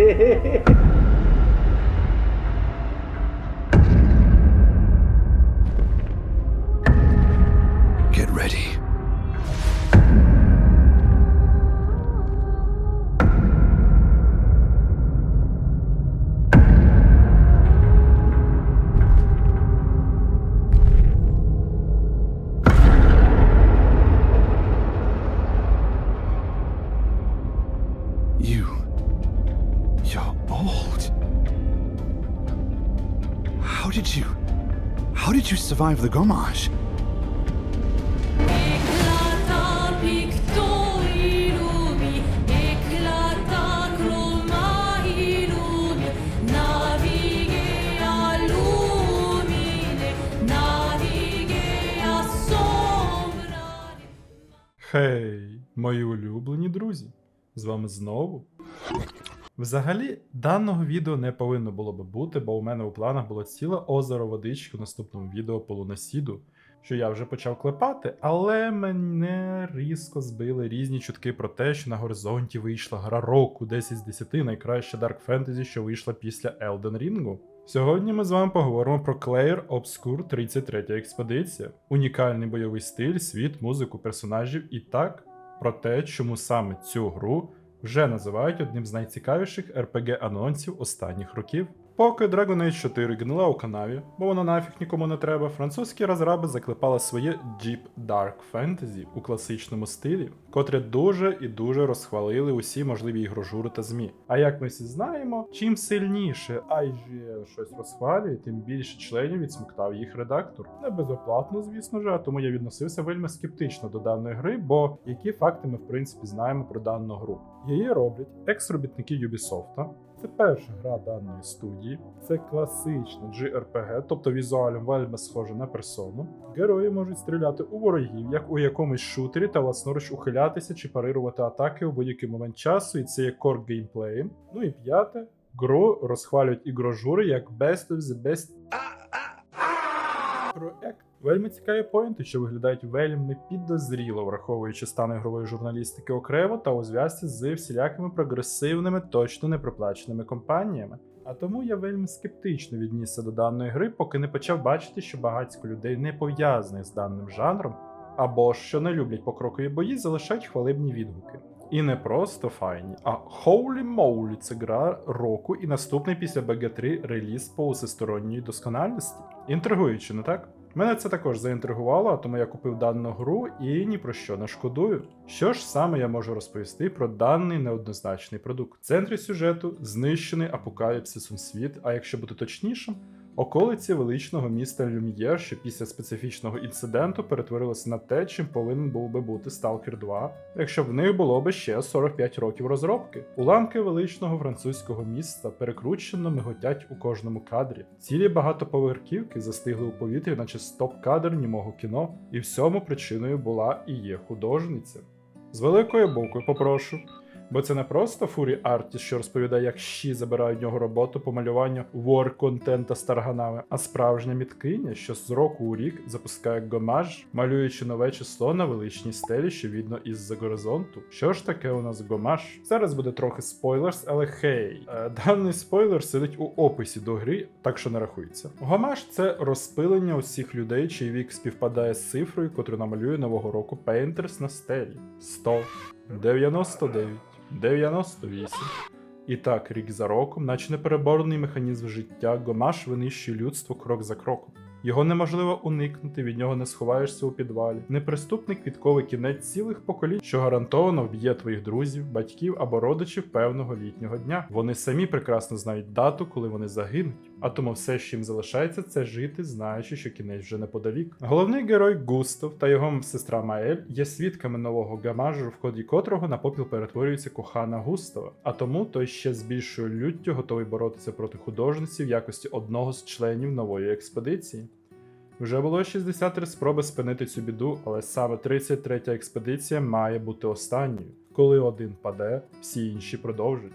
Get ready. Navighe a sombra. Хей, мої улюблені друзі! З вами знову. Взагалі, даного відео не повинно було би бути, бо у мене у планах було ціле озеро водички в наступному відео по лунасіду, що я вже почав клепати, але мене різко збили різні чутки про те, що на горизонті вийшла гра року 10 з 10 найкраща Dark Fantasy, що вийшла після Elden Ring. Сьогодні ми з вами поговоримо про Clair Obscure 33 експедиція, унікальний бойовий стиль, світ, музику, персонажів і так про те, чому саме цю гру вже називають одним з найцікавіших rpg анонсів останніх років. Поки Dragon Age 4 гнила у канаві, бо воно нафіг нікому не треба, французькі розраби заклепали своє Deep Dark Fantasy у класичному стилі, котре дуже і дуже розхвалили усі можливі ігрожури та змі. А як ми всі знаємо, чим сильніше IGN щось розхвалює, тим більше членів відсмоктав їх редактор. Не безоплатно, звісно ж, а тому я відносився вельми скептично до даної гри, бо які факти ми в принципі знаємо про дану гру. Її роблять екс-робітники Ubisoft, це перша гра даної студії, це класична JRPG, тобто візуально вельми схоже на персону. Герої можуть стріляти у ворогів, як у якомусь шутері, та власноруч ухилятися чи парирувати атаки у будь-який момент часу, і це є кор геймплеєм. Ну і п'яте, гру розхвалюють ігрожури як Best of the Best проект. Вельми цікаві поінти, що виглядають вельми підозріло, враховуючи стан ігрової журналістики окремо та у зв'язці з всілякими прогресивними, точно не проплаченими компаніями. А тому я вельми скептично віднісся до даної гри, поки не почав бачити, що багатько людей не пов'язаних з даним жанром, або ж що не люблять покрокові бої, залишають хвалебні відгуки. І не просто файні, а holy moly, це гра року і наступний після BG3 реліз по усесторонньої доскональності. Інтригуюче, не так? Мене це також заінтригувало, тому я купив дану гру і ні про що не шкодую. Що ж саме я можу розповісти про даний неоднозначний продукт? В центрі сюжету знищений апокаліпсисом світ, а якщо бути точнішим, околиці величного міста Люм'єр, що після специфічного інциденту перетворилося на те, чим повинен був би бути Stalker 2, якщо в них було би ще 45 років розробки. Уламки величного французького міста перекручено миготять у кожному кадрі. Цілі багатоповерхівки застигли у повітрі, наче стоп-кадр німого кіно, і всьому причиною була і є художниця. З великою букви попрошу. Бо це не просто фурі Артіс, що розповідає, як щі забирають нього роботу по малюванню вор контента з тарганами, а справжня міткиня, що з року у рік запускає гомаж, малюючи нове число на величній стелі, що видно із-за горизонту. Що ж таке у нас гомаж? Зараз буде трохи спойлерс, але хей, е, даний спойлер сидить у описі до гри, так що не рахується. Гомаж це розпилення усіх людей, чий вік співпадає з цифрою, котру намалює нового року Painters на стелі. 100, 99, 98. І так, рік за роком, наче непереборний механізм життя, Гомаш винищує людство крок за кроком. Його неможливо уникнути, від нього не сховаєшся у підвалі. Неприступний квітковий кінець цілих поколінь, що гарантовано вб'є твоїх друзів, батьків або родичів певного літнього дня. Вони самі прекрасно знають дату, коли вони загинуть. А тому все, що їм залишається, це жити, знаючи, що кінець вже неподалік. Головний герой Густав та його сестра Маель є свідками нового гамажу, в ході котрого на попіл перетворюється кохана Густава. А тому той ще з більшою люттю готовий боротися проти художниці в якості одного з членів нової експедиції. Вже було 63 спроби спинити цю біду, але саме 33 експедиція має бути останньою. Коли один паде, всі інші продовжать.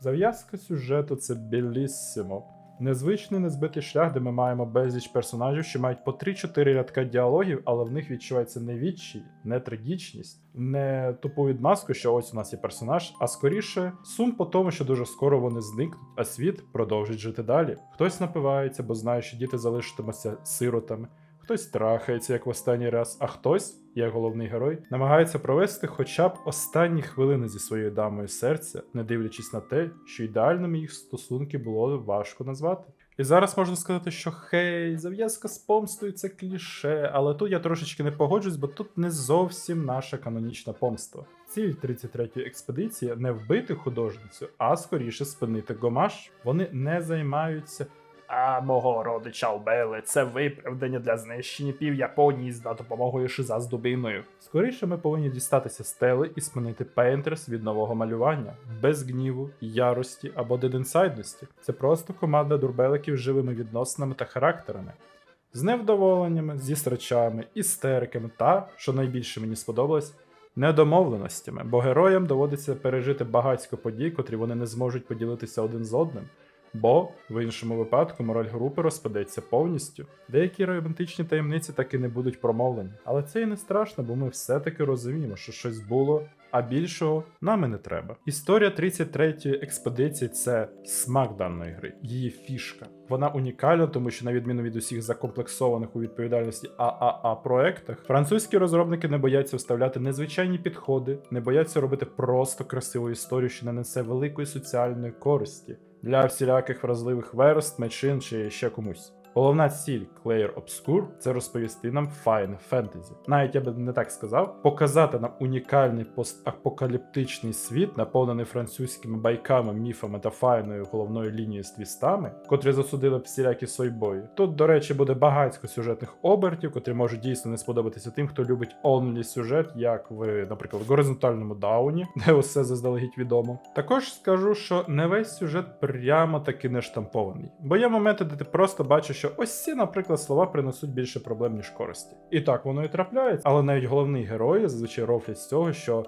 Зав'язка сюжету це біліссимо. Незвичний незбитий шлях, де ми маємо безліч персонажів, що мають по 3-4 рядка діалогів, але в них відчувається не відчі, не трагічність, не тупу відмазку, що ось у нас є персонаж, а скоріше сум по тому, що дуже скоро вони зникнуть, а світ продовжить жити далі. Хтось напивається, бо знає, що діти залишитимуться сиротами. Хтось трахається, як в останній раз, а хтось, як головний герой, намагається провести хоча б останні хвилини зі своєю дамою серця, не дивлячись на те, що ідеальними їх стосунки було важко назвати. І зараз можна сказати, що хей, зав'язка з помстою це кліше, але тут я трошечки не погоджуюсь, бо тут не зовсім наша канонічна помста. Ціль 33-ї експедиції не вбити художницю, а скоріше спинити гомаш. Вони не займаються. А мого родича вбили. Це виправдання для знищення пів Японії за допомогою шиза з дубиною. Скоріше ми повинні дістатися стели і спинити Пейнтерс від нового малювання, без гніву, ярості або дединсайдності. Це просто команда дурбеликів з живими відносинами та характерами. З невдоволеннями, зі срачами, істериками та, що найбільше мені сподобалось, недомовленостями, бо героям доводиться пережити багатько подій, котрі вони не зможуть поділитися один з одним. Бо в іншому випадку мораль групи розпадеться повністю. Деякі романтичні таємниці таки не будуть промовлені. Але це і не страшно, бо ми все-таки розуміємо, що щось було, а більшого нам і не треба. Історія 33-ї експедиції це смак даної гри, її фішка. Вона унікальна, тому що, на відміну від усіх закомплексованих у відповідальності ААА проектах, французькі розробники не бояться вставляти незвичайні підходи, не бояться робити просто красиву історію, що не несе великої соціальної користі для всіляких вразливих верст, меншин чи ще комусь. Головна ціль Clair Obscure – це розповісти нам файн фентезі. Навіть я би не так сказав, показати нам унікальний постапокаліптичний світ, наповнений французькими байками, міфами та файною головною лінією з твістами, котрі засудили всілякі сойбої. Тут, до речі, буде багатько сюжетних обертів, котрі можуть дійсно не сподобатися тим, хто любить онлі сюжет, як в, наприклад, горизонтальному дауні, де усе заздалегідь відомо. Також скажу, що не весь сюжет прямо таки не штампований, бо є моменти, де ти просто бачиш, що ось ці, наприклад, слова принесуть більше проблем, ніж користі. І так воно і трапляється, але навіть головний герой зазвичай рофлять з цього, що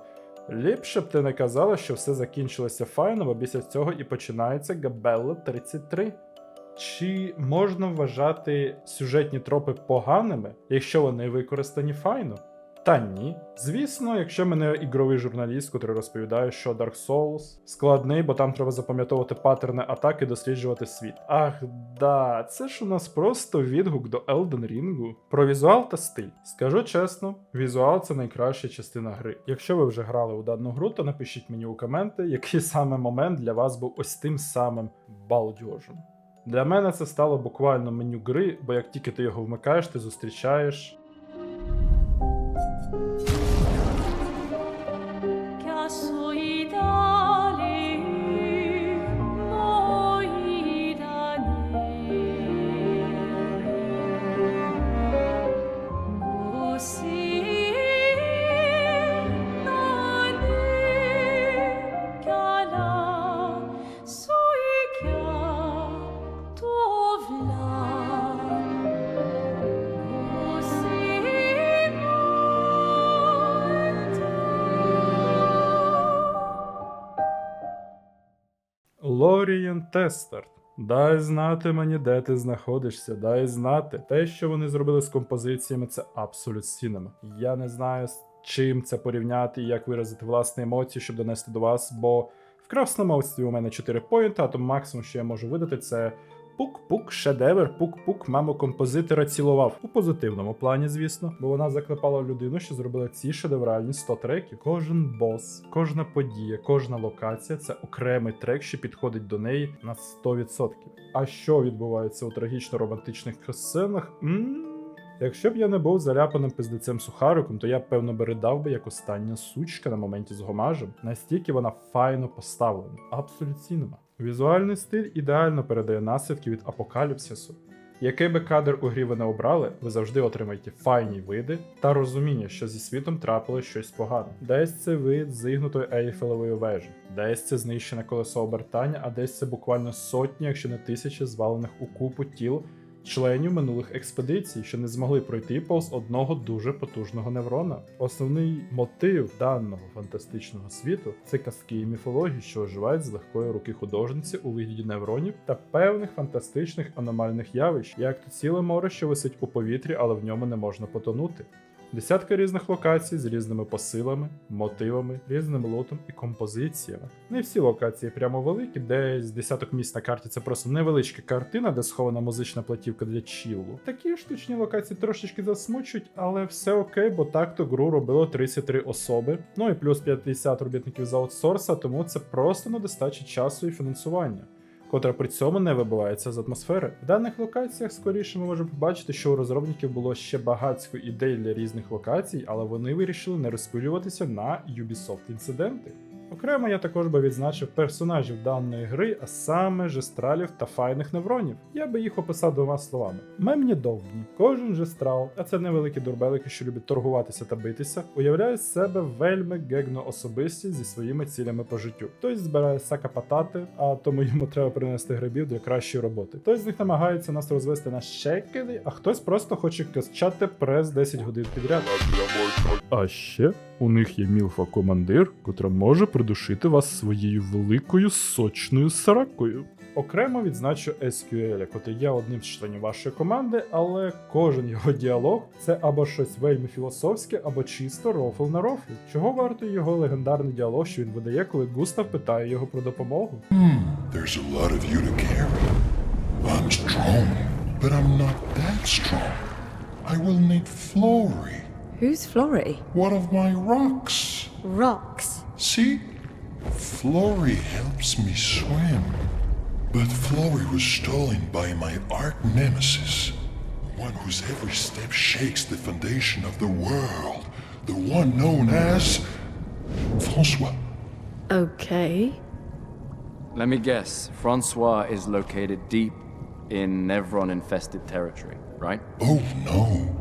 ліпше б ти не казала, що все закінчилося файно, бо після цього і починається Габелла 33. Чи можна вважати сюжетні тропи поганими, якщо вони використані файно? Та ні. Звісно, якщо мене ігровий журналіст, котрий розповідає, що Dark Souls складний, бо там треба запам'ятовувати паттерни атаки, досліджувати світ. Ах, да, це ж у нас просто відгук до Elden Ring. Про візуал та стиль. Скажу чесно, візуал це найкраща частина гри. Якщо ви вже грали у дану гру, то напишіть мені у коменти, який саме момент для вас був ось тим самим балдьожем. Для мене це стало буквально меню гри, бо як тільки ти його вмикаєш, ти зустрічаєш Лорієн Тестарт. Дай знати мені, де ти знаходишся, дай знати. Те, що вони зробили з композиціями, це абсолют сінема. Я не знаю, з чим це порівняти і як виразити власні емоції, щоб донести до вас, бо в красномовстві у мене 4 поінти, а то максимум, що я можу видати, це пук-пук, шедевр, пук-пук, маму композитора цілував. У позитивному плані, звісно, бо вона заклепала людину, що зробила ці шедевральні 100 треків. Кожен бос, кожна подія, кожна локація це окремий трек, що підходить до неї на 100%. А що відбувається у трагічно-романтичних сценах? м Якщо б я не був заляпаним пиздецем сухариком, то я б певно би ридав би як остання сучка на моменті з гомажем. Настільки вона файно поставлена. Абсолютно. Візуальний стиль ідеально передає наслідки від апокаліпсису. Який би кадр у грі ви не обрали, ви завжди отримаєте файні види та розуміння, що зі світом трапилось щось погане. Десь це вид зігнутої ейфелевої вежі, десь це знищене колесо обертання, а десь це буквально сотні, якщо не тисячі звалених у купу тіл членів минулих експедицій, що не змогли пройти повз одного дуже потужного неврона. Основний мотив даного фантастичного світу це казки і міфології, що оживають з легкої руки художниці у вигляді невронів та певних фантастичних аномальних явищ, як то ціле море, що висить у повітрі, але в ньому не можна потонути. Десятки різних локацій з різними посилами, мотивами, різним лотом і композиціями. Не всі локації прямо великі, десь десяток місць на карті це просто невеличка картина, де схована музична платівка для чіллу. Такі штучні локації трошечки засмучують, але все окей, бо так-то гру робило 33 особи, ну і плюс 50 робітників з аутсорса, тому це просто недостача часу і фінансування котра при цьому не вибивається з атмосфери. В даних локаціях скоріше ми можемо побачити, що у розробників було ще багатько ідей для різних локацій, але вони вирішили не розпилюватися на Ubisoft інциденти. Окремо я також би відзначив персонажів даної гри, а саме жестралів та файних невронів. Я би їх описав двома словами: мемні довгні. Кожен жестрал, а це невеликі дурбелики, що люблять торгуватися та битися, уявляє з себе вельми гегно особистість зі своїми цілями по життю. Хтось збирає сака патати, а тому йому треба принести грибів для кращої роботи. Хтось з них намагається нас розвести на щекелі, а хтось просто хоче качати прес 10 годин підряд. А ще у них є мілфа-командир, котра може придушити вас своєю великою сочною сракою. Окремо відзначу SQL, котрий є одним з членів вашої команди, але кожен його діалог це або щось вельми філософське, або чисто рофл на рофлі. Чого вартий його легендарний діалог, що він видає, коли Густав питає його про допомогу? There's a lot of you to carry. I'm strong, but I'm not that strong. I will need Flory, Who's Flory? one of my rocks. Rocks. See? Flory helps me swim. But Flory was stolen by my arch nemesis, one whose every step shakes the foundation of the world, the one known as Francois. Okay. Let me guess. Francois is located deep in Nevron infested territory, right? Oh no,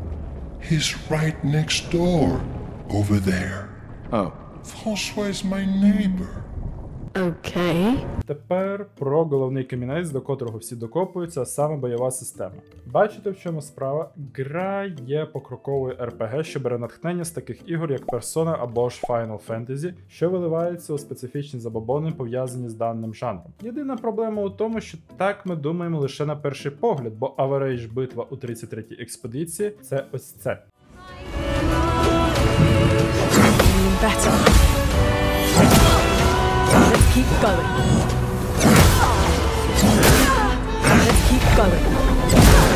he's right next door, over there. Oh, Francois is my neighbor. Okay. Тепер про головний камінець, до котрого всі докопуються, саме бойова система. Бачите, в чому справа? Гра є покроковою RPG, що бере натхнення з таких ігор, як Persona або ж Final Fantasy, що виливається у специфічні забобони, пов'язані з даним жанром. Єдина проблема у тому, що так ми думаємо лише на перший погляд, бо Average битва у 33-й експедиції це ось це. Better. Keep going. Let's keep going.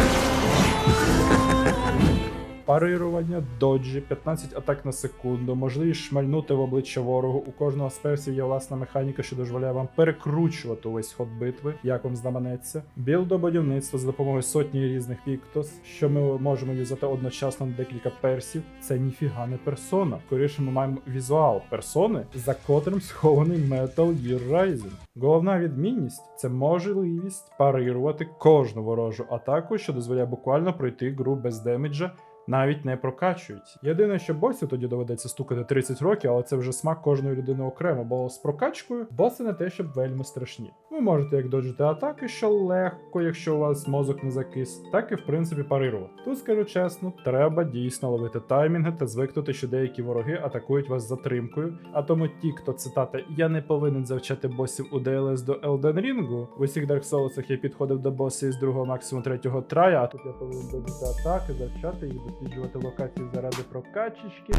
Парирування, доджі, 15 атак на секунду, можливість шмальнути в обличчя ворогу. У кожного з персів є власна механіка, що дозволяє вам перекручувати увесь ход битви, як вам знаманеться. Білдобудівництво за допомогою сотні різних піктос, що ми можемо юзати одночасно на декілька персів. Це ніфіга не персона. Скоріше ми маємо візуал персони, за котрим схований Metal Gear Rising. Головна відмінність це можливість парирувати кожну ворожу атаку, що дозволяє буквально пройти гру без демеджа навіть не прокачують. Єдине, що босів тоді доведеться стукати 30 років, але це вже смак кожної людини окремо, бо з прокачкою боси не те, щоб вельми страшні. Ви можете як доджити атаки, що легко, якщо у вас мозок не закис, так і в принципі парирувати. Тут скажу чесно, треба дійсно ловити таймінги та звикнути, що деякі вороги атакують вас затримкою. А тому ті, хто цитата Я не повинен завчати босів у DLS до Elden Ring, в усіх Dark Souls я підходив до босів з другого максимум третього трая, а тут я повинен додати атаки, завчати їх досліджувати локації заради прокачечки.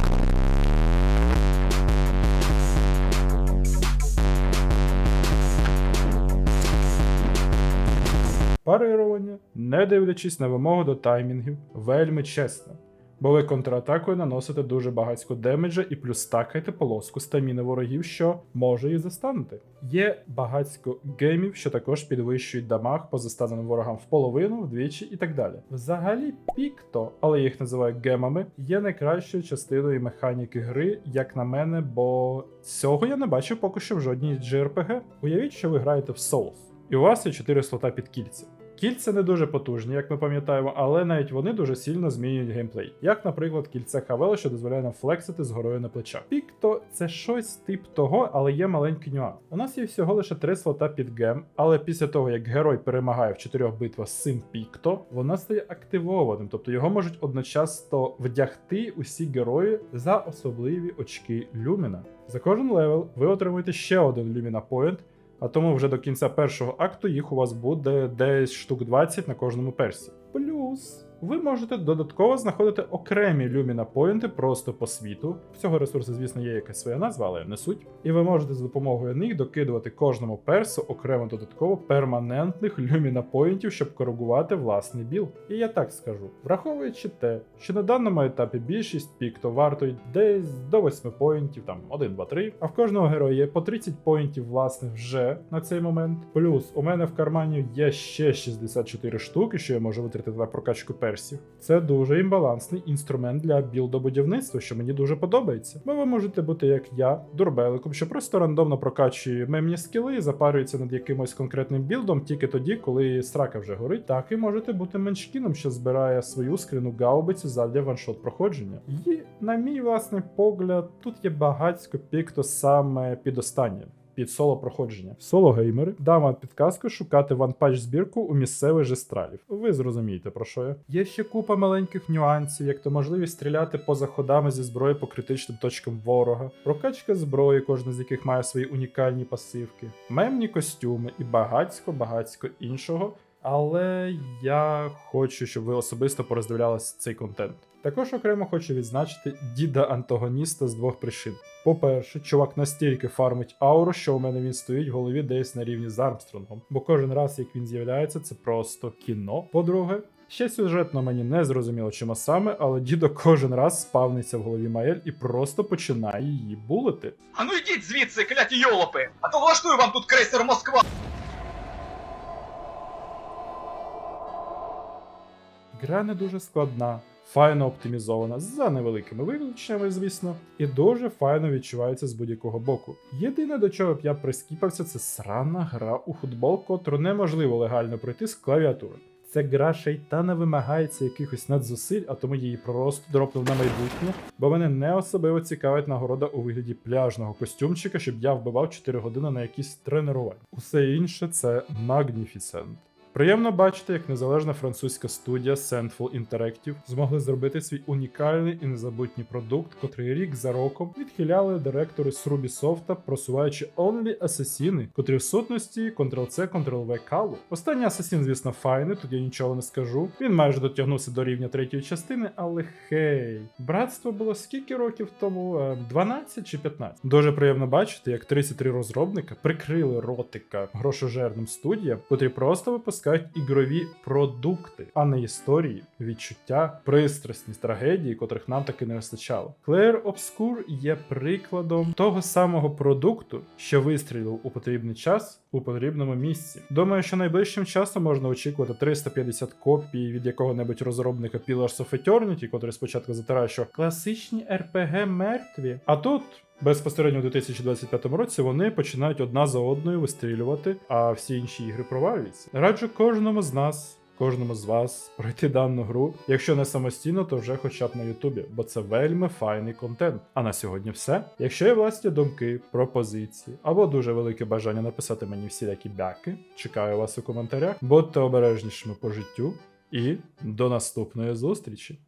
Парирування, не дивлячись на вимогу до таймінгів, вельми чесно. Бо ви контратакою наносите дуже багатько демеджа і плюс стакаєте полоску стаміни ворогів, що може їх застанути. Є багатько геймів, що також підвищують дамаг по застаненим ворогам в половину, вдвічі і так далі. Взагалі, пікто, але їх називаю гемами, є найкращою частиною механіки гри, як на мене, бо цього я не бачив поки що в жодній JRPG. Уявіть, що ви граєте в Souls, і у вас є 4 слота під кільця. Кільця не дуже потужні, як ми пам'ятаємо, але навіть вони дуже сильно змінюють геймплей. Як, наприклад, кільце Хавела, що дозволяє нам флексити з горою на плечах. Пікто це щось тип того, але є маленький нюанс. У нас є всього лише три слота під гем, але після того, як герой перемагає в чотирьох битвах з цим пікто, вона стає активованим, тобто його можуть одночасно вдягти усі герої за особливі очки Люміна. За кожен левел ви отримуєте ще один Люміна Point, а тому вже до кінця першого акту їх у вас буде десь штук 20 на кожному персі. Плюс ви можете додатково знаходити окремі люміна поінти просто по світу. В цього ресурсу, звісно, є якась своя назва, але не суть. І ви можете з допомогою них докидувати кожному персу окремо додатково перманентних люміна поінтів, щоб коригувати власний біл. І я так скажу, враховуючи те, що на даному етапі більшість пік то вартують десь до 8 поінтів, там 1, 2, 3, а в кожного героя є по 30 поінтів власних вже на цей момент. Плюс у мене в кармані є ще 64 штуки, що я можу витратити на прокачку персів. Це дуже імбалансний інструмент для білдобудівництва, що мені дуже подобається. Бо ви можете бути як я, дурбеликом, що просто рандомно прокачує мемні скіли і запарюється над якимось конкретним білдом тільки тоді, коли срака вже горить. Так і можете бути меншкіном, що збирає свою скрину гаубиці задля ваншот проходження. І, на мій власний погляд, тут є багатько пік, хто саме під останнє під соло проходження. Соло геймери дам вам підказку шукати ванпач збірку у місцевих жестралів. Ви зрозумієте про що я. Є ще купа маленьких нюансів, як то можливість стріляти поза ходами зі зброї по критичним точкам ворога, прокачка зброї, кожна з яких має свої унікальні пасивки, мемні костюми і багацько багацько іншого. Але я хочу, щоб ви особисто пороздивлялися цей контент. Також окремо хочу відзначити діда антагоніста з двох причин. По-перше, чувак настільки фармить ауру, що у мене він стоїть в голові десь на рівні з Армстронгом, бо кожен раз, як він з'являється, це просто кіно. По-друге, ще сюжетно мені не зрозуміло чому саме, але дідо кожен раз спавниться в голові Маель і просто починає її булити. А ну йдіть звідси, кляті йолопи! А то влаштую вам тут крейсер Москва! Гра не дуже складна, файно оптимізована, за невеликими виключеннями, звісно, і дуже файно відчувається з будь-якого боку. Єдине, до чого б я прискіпався, це срана гра у футбол, котру неможливо легально пройти з клавіатури. Ця гра ще й та не вимагається якихось надзусиль, а тому її просто дропнув на майбутнє, бо мене не особливо цікавить нагорода у вигляді пляжного костюмчика, щоб я вбивав 4 години на якісь тренування. Усе інше це Magnificent. Приємно бачити, як незалежна французька студія Sandful Interactive змогли зробити свій унікальний і незабутній продукт, котрий рік за роком відхиляли директори з Ubisoft, просуваючи Only Assassini, котрі в сутності Ctrl-C, Ctrl-V калу. Останній Асасін, звісно, файний, тут я нічого не скажу. Він майже дотягнувся до рівня третьої частини, але хей, братство було скільки років тому? Е, 12 чи 15? Дуже приємно бачити, як 33 розробника прикрили ротика грошожерним студіям, котрі просто випускають ігрові продукти, а не історії, відчуття, пристрасність, трагедії, котрих нам таки не вистачало. Claire Obscure є прикладом того самого продукту, що вистрілив у потрібний час у потрібному місці. Думаю, що найближчим часом можна очікувати 350 копій від якого-небудь розробника Pillars of Eternity, котрий спочатку затирає, що класичні RPG мертві. А тут. Безпосередньо у 2025 році вони починають одна за одною вистрілювати, а всі інші ігри провалюються. Раджу кожному з нас, кожному з вас пройти дану гру, якщо не самостійно, то вже хоча б на Ютубі, бо це вельми файний контент. А на сьогодні все. Якщо є власні думки, пропозиції або дуже велике бажання написати мені всілякі бяки, чекаю вас у коментарях. Будьте обережнішими по життю і до наступної зустрічі!